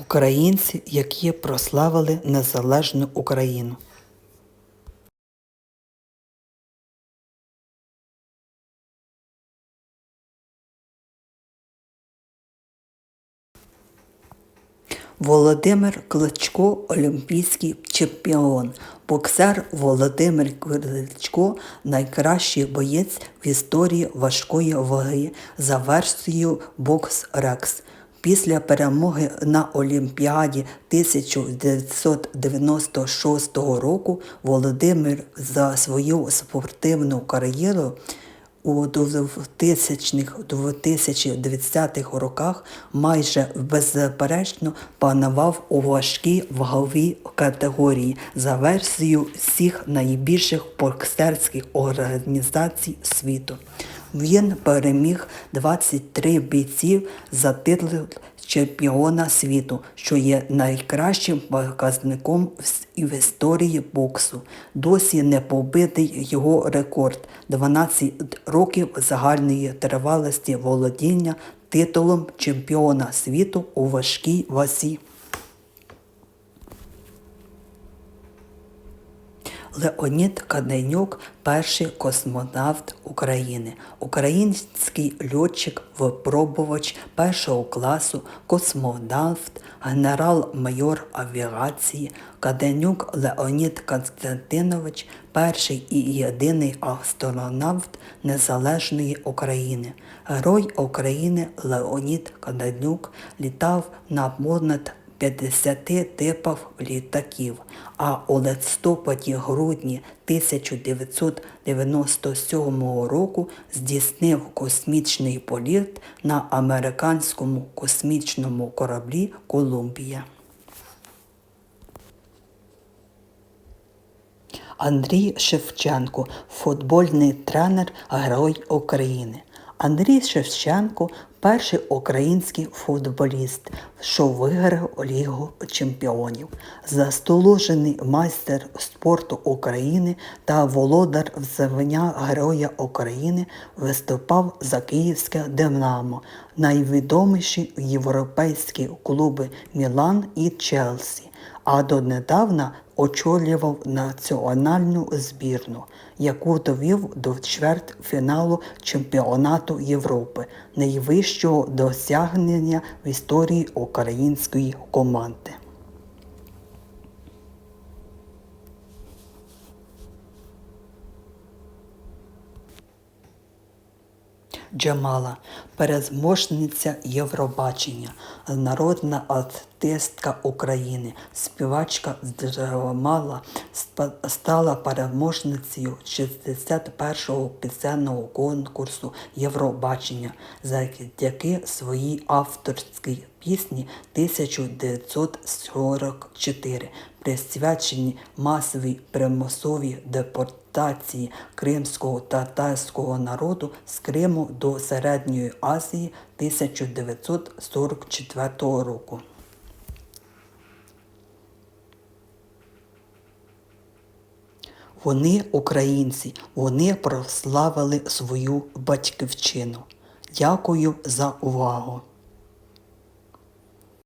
Українці, які прославили незалежну Україну. Володимир Кличко олімпійський чемпіон. Боксер Володимир Кличко найкращий боєць в історії важкої ваги за версією Бокс Рекс. Після перемоги на Олімпіаді 1996 року Володимир за свою спортивну кар'єру у 2000-2010 роках майже беззаперечно панував у важкій ваговій категорії за версією всіх найбільших боксерських організацій світу. Він переміг 23 бійців за титул чемпіона світу, що є найкращим показником в історії боксу. Досі не побитий його рекорд 12 років загальної тривалості володіння титулом чемпіона світу у важкій вазі. Леонід Каденюк перший космонавт України, український льотчик, випробувач першого класу, космонавт, генерал-майор авіації, Каденюк Леонід Константинович, перший і єдиний астронавт Незалежної України. Герой України Леонід Каденюк літав на понад 50 типів літаків, а у листопаді-грудні 1997 року здійснив космічний політ на американському космічному кораблі Колумбія. Андрій Шевченко, футбольний тренер, герой України. Андрій Шевченко перший український футболіст, що виграв Лігу чемпіонів, заслужений майстер спорту України та володар звання Героя України виступав за Київське Динамо, найвідоміші європейські клуби Мілан і Челсі а донедавна очолював національну збірну, яку довів до чвертьфіналу чемпіонату Європи, найвищого досягнення в історії української команди. Джамала, перезможниця Євробачення, народна артистка України, співачка з Джамала стала переможницею 61-го пісенного конкурсу Євробачення завдяки своїй авторській пісні 1944, присвячені масовій примусовій депортації кримського татарського народу з Криму до Середньої Азії 1944 року. Вони українці, вони прославили свою батьківщину. Дякую за увагу!